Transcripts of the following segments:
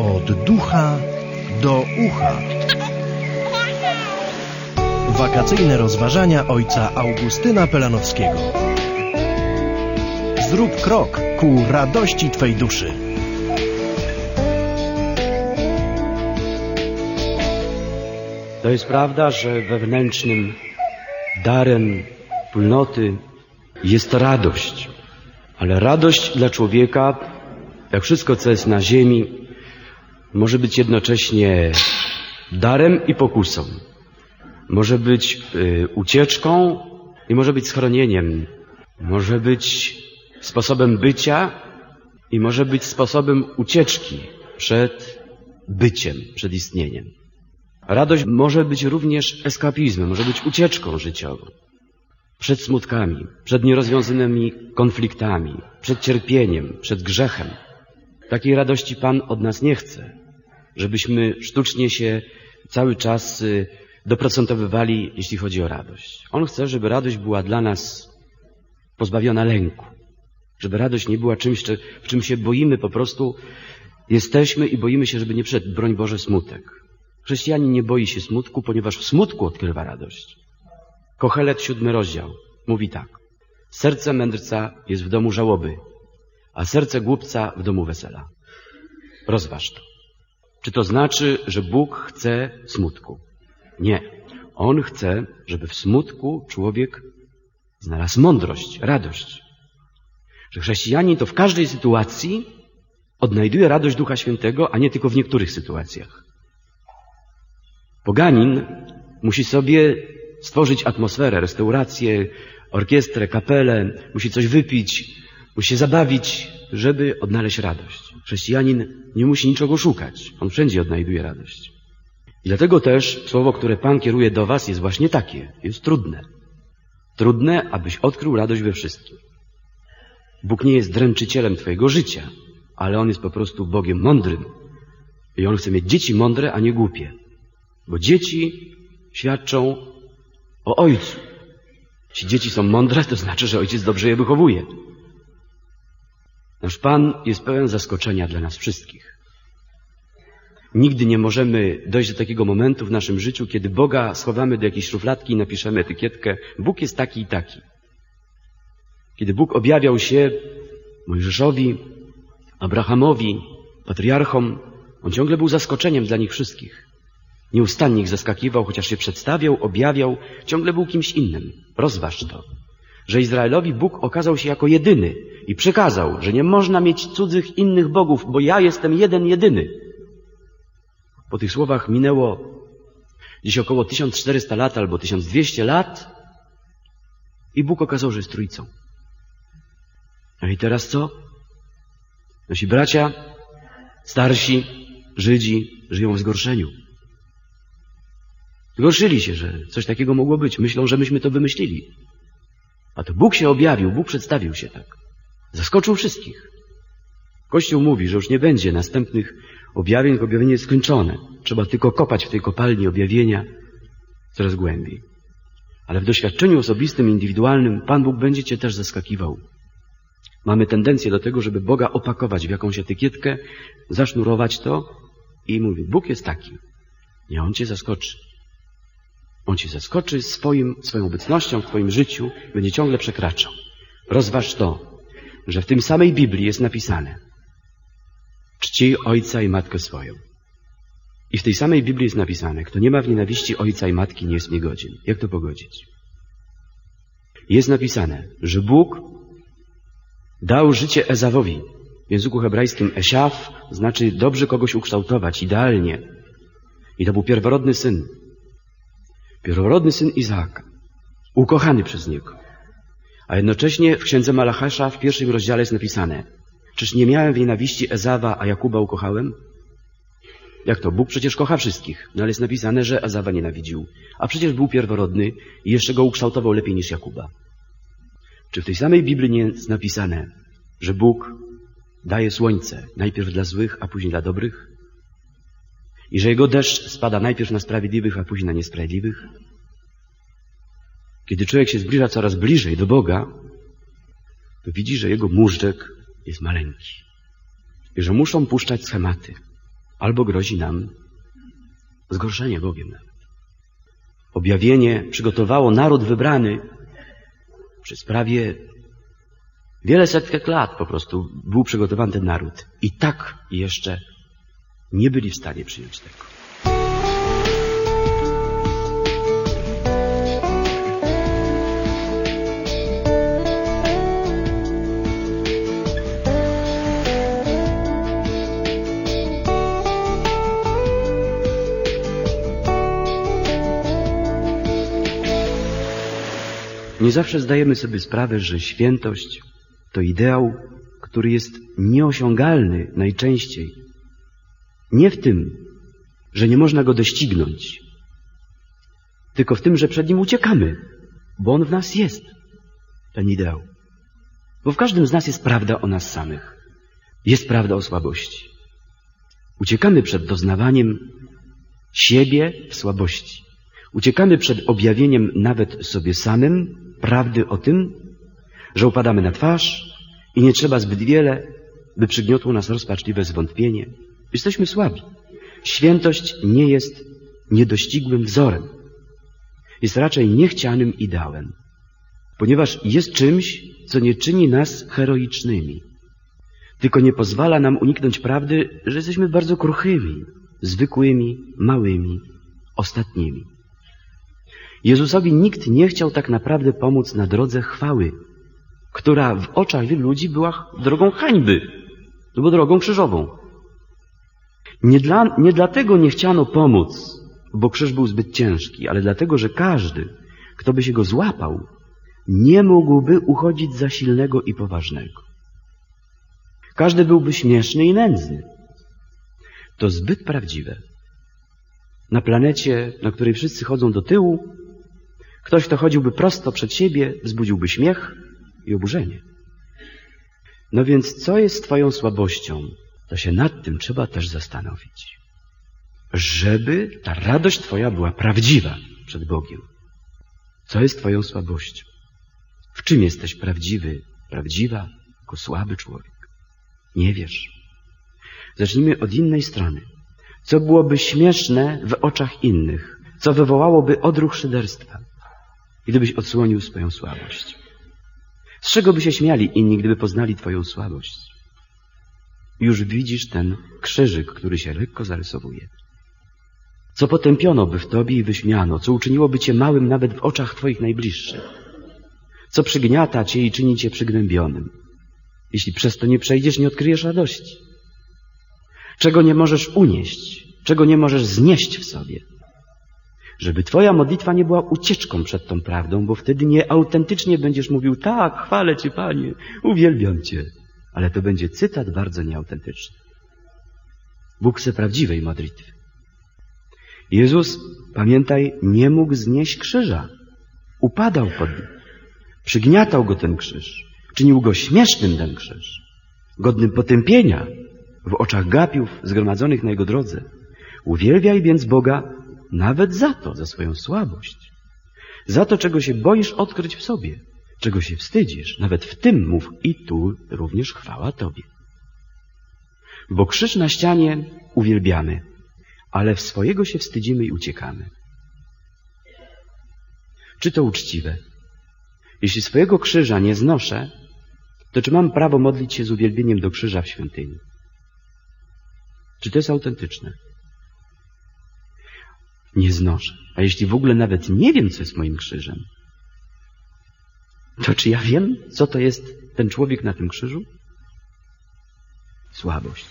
Od ducha do ucha. Wakacyjne rozważania ojca Augustyna Pelanowskiego. Zrób krok ku radości Twej duszy. To jest prawda, że wewnętrznym darem wspólnoty jest radość. Ale radość dla człowieka, jak wszystko, co jest na ziemi, może być jednocześnie darem i pokusą. Może być y, ucieczką i może być schronieniem. Może być sposobem bycia i może być sposobem ucieczki przed byciem, przed istnieniem. Radość może być również eskapizmem, może być ucieczką życiową. Przed smutkami, przed nierozwiązanymi konfliktami, przed cierpieniem, przed grzechem. Takiej radości Pan od nas nie chce, żebyśmy sztucznie się cały czas y, doprocentowywali, jeśli chodzi o radość. On chce, żeby radość była dla nas pozbawiona lęku. Żeby radość nie była czymś, w czym się boimy po prostu, jesteśmy i boimy się, żeby nie przyszedł, broń Boże, smutek. Chrześcijanin nie boi się smutku, ponieważ w smutku odkrywa radość. Kochelet, siódmy rozdział, mówi tak. Serce mędrca jest w domu żałoby, a serce głupca w domu wesela. Rozważ to. Czy to znaczy, że Bóg chce smutku? Nie. On chce, żeby w smutku człowiek znalazł mądrość, radość. Że chrześcijanin to w każdej sytuacji odnajduje radość Ducha Świętego, a nie tylko w niektórych sytuacjach. Poganin musi sobie stworzyć atmosferę, restaurację, orkiestrę, kapelę, musi coś wypić, musi się zabawić, żeby odnaleźć radość. Chrześcijanin nie musi niczego szukać. On wszędzie odnajduje radość. I dlatego też słowo, które Pan kieruje do Was jest właśnie takie. Jest trudne. Trudne, abyś odkrył radość we wszystkim. Bóg nie jest dręczycielem Twojego życia, ale On jest po prostu Bogiem mądrym. I On chce mieć dzieci mądre, a nie głupie. Bo dzieci świadczą o ojcu. Jeśli dzieci są mądre, to znaczy, że ojciec dobrze je wychowuje. Nasz Pan jest pełen zaskoczenia dla nas wszystkich. Nigdy nie możemy dojść do takiego momentu w naszym życiu, kiedy Boga schowamy do jakiejś szufladki i napiszemy etykietkę Bóg jest taki i taki. Kiedy Bóg objawiał się Mojżeszowi, Abrahamowi, patriarchom, On ciągle był zaskoczeniem dla nich wszystkich. Nieustannie ich zaskakiwał, chociaż się przedstawiał, objawiał, ciągle był kimś innym. Rozważ to, że Izraelowi Bóg okazał się jako jedyny i przekazał, że nie można mieć cudzych innych bogów, bo ja jestem jeden, jedyny. Po tych słowach minęło gdzieś około 1400 lat albo 1200 lat i Bóg okazał, że jest trójcą. No i teraz co? Nasi bracia, starsi, Żydzi żyją w zgorszeniu. Zgorszyli się, że coś takiego mogło być. Myślą, że myśmy to wymyślili. A to Bóg się objawił, Bóg przedstawił się tak. Zaskoczył wszystkich. Kościół mówi, że już nie będzie następnych objawień, tylko objawienie jest skończone. Trzeba tylko kopać w tej kopalni objawienia coraz głębiej. Ale w doświadczeniu osobistym, indywidualnym Pan Bóg będzie Cię też zaskakiwał. Mamy tendencję do tego, żeby Boga opakować w jakąś etykietkę, zasznurować to i mówić, Bóg jest taki. Nie, On Cię zaskoczy. On Cię zaskoczy swoim, swoją obecnością w Twoim życiu, będzie ciągle przekraczał. Rozważ to, że w tym samej Biblii jest napisane czci ojca i matkę swoją. I w tej samej Biblii jest napisane, kto nie ma w nienawiści ojca i matki, nie jest niegodzien. Jak to pogodzić? Jest napisane, że Bóg dał życie Ezawowi. W języku hebrajskim Esiaf znaczy dobrze kogoś ukształtować, idealnie. I to był pierworodny syn. Pierworodny syn Izaaka. Ukochany przez niego. A jednocześnie w księdze Malachasza w pierwszym rozdziale jest napisane Czyż nie miałem w nienawiści Ezawa, a Jakuba ukochałem? Jak to? Bóg przecież kocha wszystkich. No ale jest napisane, że Ezawa nienawidził. A przecież był pierworodny i jeszcze go ukształtował lepiej niż Jakuba. Czy w tej samej Biblii nie jest napisane, że Bóg daje słońce najpierw dla złych, a później dla dobrych? I że Jego deszcz spada najpierw na sprawiedliwych, a później na niesprawiedliwych? Kiedy człowiek się zbliża coraz bliżej do Boga, to widzi, że Jego móżdżek jest maleńki. I że muszą puszczać schematy. albo grozi nam zgorszenie Bogiem nawet. Objawienie przygotowało naród wybrany przez prawie wiele setek lat po prostu był przygotowany ten naród. I tak jeszcze nie byli w stanie przyjąć tego. Nie zawsze zdajemy sobie sprawę, że świętość to ideał, który jest nieosiągalny najczęściej. Nie w tym, że nie można go doścignąć, tylko w tym, że przed nim uciekamy, bo on w nas jest, ten ideał. Bo w każdym z nas jest prawda o nas samych. Jest prawda o słabości. Uciekamy przed doznawaniem siebie w słabości. Uciekamy przed objawieniem nawet sobie samym prawdy o tym, że upadamy na twarz i nie trzeba zbyt wiele, by przygniotło nas rozpaczliwe zwątpienie. Jesteśmy słabi. Świętość nie jest niedościgłym wzorem. Jest raczej niechcianym ideałem, ponieważ jest czymś, co nie czyni nas heroicznymi, tylko nie pozwala nam uniknąć prawdy, że jesteśmy bardzo kruchymi, zwykłymi, małymi, ostatnimi. Jezusowi nikt nie chciał tak naprawdę pomóc na drodze chwały, która w oczach wielu ludzi była drogą hańby, albo drogą krzyżową. Nie, dla, nie dlatego nie chciano pomóc, bo krzyż był zbyt ciężki, ale dlatego, że każdy, kto by się go złapał, nie mógłby uchodzić za silnego i poważnego. Każdy byłby śmieszny i nędzny. To zbyt prawdziwe. Na planecie, na której wszyscy chodzą do tyłu, ktoś, kto chodziłby prosto przed siebie, wzbudziłby śmiech i oburzenie. No więc co jest Twoją słabością? To się nad tym trzeba też zastanowić. Żeby ta radość Twoja była prawdziwa przed Bogiem. Co jest Twoją słabością? W czym jesteś prawdziwy, prawdziwa, jako słaby człowiek? Nie wiesz. Zacznijmy od innej strony. Co byłoby śmieszne w oczach innych? Co wywołałoby odruch szyderstwa? Gdybyś odsłonił swoją słabość. Z czego by się śmiali inni, gdyby poznali Twoją słabość? Już widzisz ten krzyżyk, który się lekko zarysowuje. Co potępiono by w Tobie i wyśmiano, co uczyniłoby Cię małym nawet w oczach Twoich najbliższych. Co przygniata Cię i czyni Cię przygnębionym. Jeśli przez to nie przejdziesz, nie odkryjesz radości. Czego nie możesz unieść, czego nie możesz znieść w sobie. Żeby Twoja modlitwa nie była ucieczką przed tą prawdą, bo wtedy nie autentycznie będziesz mówił, tak, chwalę Cię, Panie, uwielbiam Cię. Ale to będzie cytat bardzo nieautentyczny. Bóg chce prawdziwej modlitwy. Jezus, pamiętaj, nie mógł znieść krzyża. Upadał pod nim. Przygniatał go ten krzyż. Czynił go śmiesznym ten krzyż. Godnym potępienia w oczach gapiów zgromadzonych na jego drodze. Uwielbiaj więc Boga nawet za to, za swoją słabość. Za to, czego się boisz odkryć w sobie, czego się wstydzisz. Nawet w tym mów i tu również chwała Tobie. Bo krzyż na ścianie uwielbiamy, ale w swojego się wstydzimy i uciekamy. Czy to uczciwe? Jeśli swojego krzyża nie znoszę, to czy mam prawo modlić się z uwielbieniem do krzyża w świątyni? Czy to jest autentyczne? Nie znoszę. A jeśli w ogóle nawet nie wiem, co jest moim krzyżem, to czy ja wiem, co to jest ten człowiek na tym krzyżu? Słabość.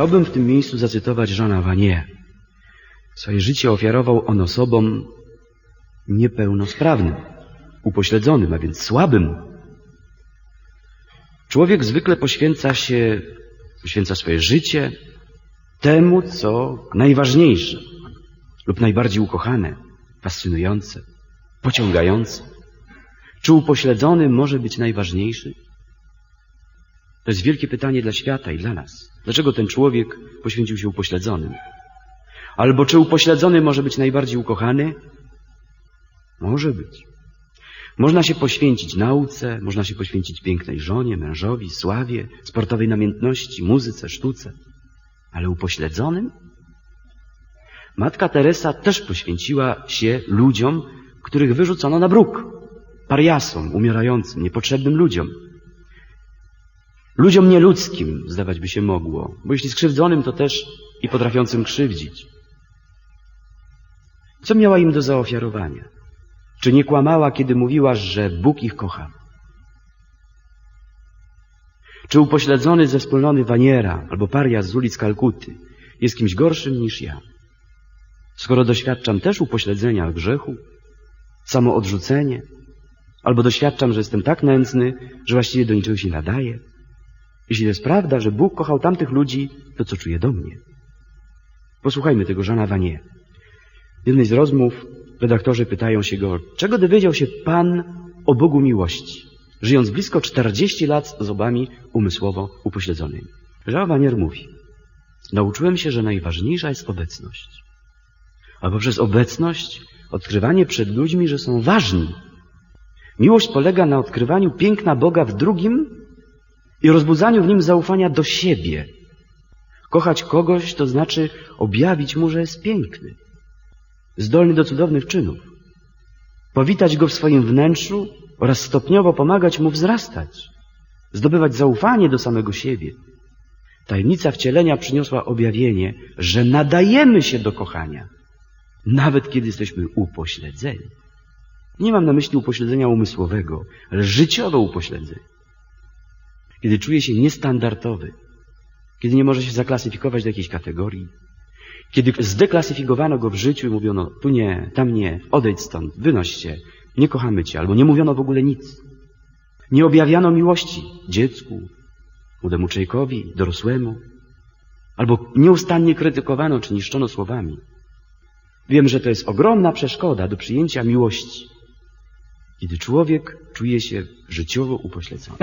Chciałbym w tym miejscu zacytować Jeana Vanier. Swoje życie ofiarował on osobom niepełnosprawnym, upośledzonym, a więc słabym. Człowiek zwykle poświęca się, poświęca swoje życie temu, co najważniejsze lub najbardziej ukochane, fascynujące, pociągające. Czy upośledzony może być najważniejszy? To jest wielkie pytanie dla świata i dla nas. Dlaczego ten człowiek poświęcił się upośledzonym? Albo czy upośledzony może być najbardziej ukochany? Może być. Można się poświęcić nauce, można się poświęcić pięknej żonie, mężowi, sławie, sportowej namiętności, muzyce, sztuce. Ale upośledzonym? Matka Teresa też poświęciła się ludziom, których wyrzucono na bruk. Pariasom, umierającym, niepotrzebnym ludziom. Ludziom nieludzkim, zdawać by się mogło, bo jeśli skrzywdzonym, to też i potrafiącym krzywdzić. Co miała im do zaofiarowania? Czy nie kłamała, kiedy mówiła, że Bóg ich kocha? Czy upośledzony ze wspólnoty Waniera albo parias z ulic Kalkuty jest kimś gorszym niż ja? Skoro doświadczam też upośledzenia grzechu, samoodrzucenie, albo doświadczam, że jestem tak nędzny, że właściwie do niczego się nadaje. Jeśli to jest prawda, że Bóg kochał tamtych ludzi, to co czuje do mnie? Posłuchajmy tego Żana Vanier. W jednej z rozmów redaktorzy pytają się go, czego dowiedział się Pan o Bogu miłości, żyjąc blisko 40 lat z osobami umysłowo upośledzonymi. Jean Vanier mówi, nauczyłem się, że najważniejsza jest obecność. A poprzez obecność odkrywanie przed ludźmi, że są ważni. Miłość polega na odkrywaniu piękna Boga w drugim i rozbudzaniu w nim zaufania do siebie. Kochać kogoś to znaczy objawić mu, że jest piękny, zdolny do cudownych czynów. Powitać go w swoim wnętrzu oraz stopniowo pomagać mu wzrastać, zdobywać zaufanie do samego siebie. Tajemnica wcielenia przyniosła objawienie, że nadajemy się do kochania, nawet kiedy jesteśmy upośledzeni. Nie mam na myśli upośledzenia umysłowego, ale życiowe upośledzenie. Kiedy czuje się niestandardowy, kiedy nie może się zaklasyfikować do jakiejś kategorii, kiedy zdeklasyfikowano go w życiu i mówiono tu nie, tam nie, odejdź stąd, wynoś się, nie kochamy cię, albo nie mówiono w ogóle nic. Nie objawiano miłości dziecku, młodemu człowiekowi, dorosłemu, albo nieustannie krytykowano czy niszczono słowami. Wiem, że to jest ogromna przeszkoda do przyjęcia miłości, kiedy człowiek czuje się życiowo upośledzony.